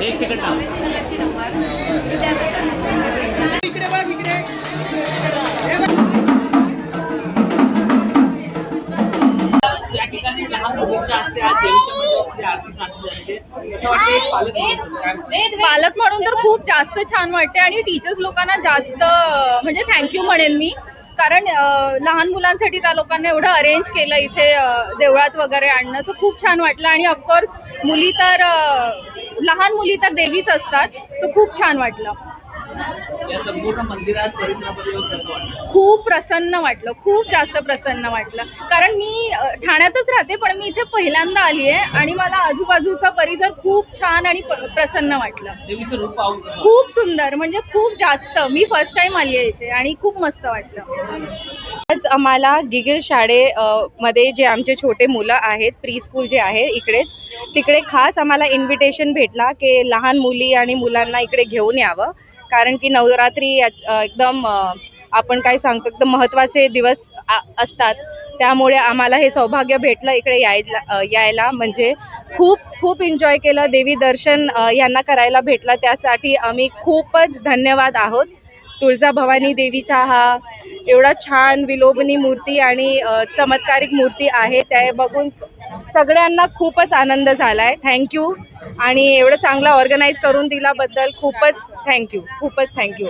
एक सेकंड ठिकाणी लहान मुलींच्या आज देवीच्या आरती पालक म्हणून तर खूप जास्त छान वाटते आणि टीचर्स लोकांना जास्त म्हणजे थँक्यू म्हणेन मी. कारण लहान मुलांसाठी त्या लोकांनी एवढं अरेंज केलं इथे देवळात वगैरे आणणं. सो खूप छान वाटलं. आणि ऑफकोर्स मुली तर लहान मुली तर देवीच असतात. सो खूप छान वाटलं. या संपूर्ण मंदिरात परिसरामध्ये येऊन कसं वाटतं खूप प्रसन्न वाटलं खूप जास्त प्रसन्न वाटलं. कारण मी अ, ठाण्यातच राहते पण मी इथे पहिल्यांदा आली आहे आणि मला आजूबाजूचा परिसर खूप छान आणि प- प्रसन्न वाटलं. देवीचं रूप पाहून कसं वाटतं? खूप सुंदर म्हणजे खूप जास्त. मी फर्स्ट टाइम आली आहे इथे आणि खूप मस्त वाटलं. आज आम्हाला गिगिल शाळे मध्ये जे आमचे छोटे मुलं आहेत प्री स्कूल जे आहे इकडेच तिकडे खास आम्हाला इन्व्हिटेशन भेटला की लहान मुली आणि मुलांना इकडे घेऊन यावं. कारण की नवरात्री एकदम आपण काय सांगतो एकदम महत्त्वाचे दिवस असतात. त्यामुळे आम्हाला हे सौभाग्य भेटलं इकडे यायला यायला. म्हणजे खूप खूप एन्जॉय केलं. देवी दर्शन यांना करायला भेटलं. त्यासाठी आम्ही खूपच धन्यवाद आहोत. तुळजा भवानी देवीचा हा एवढा छान विलोभनी मूर्ती आणि चमत्कारिक मूर्ती आहे. त्या बघून सगळ्यांना खूपच आनंद झाला आहे थँक्यू आणि एवढं चांगलं ऑर्गनाईज करून दिल्याबद्दल खूपच थँक्यू खूपच थँक्यू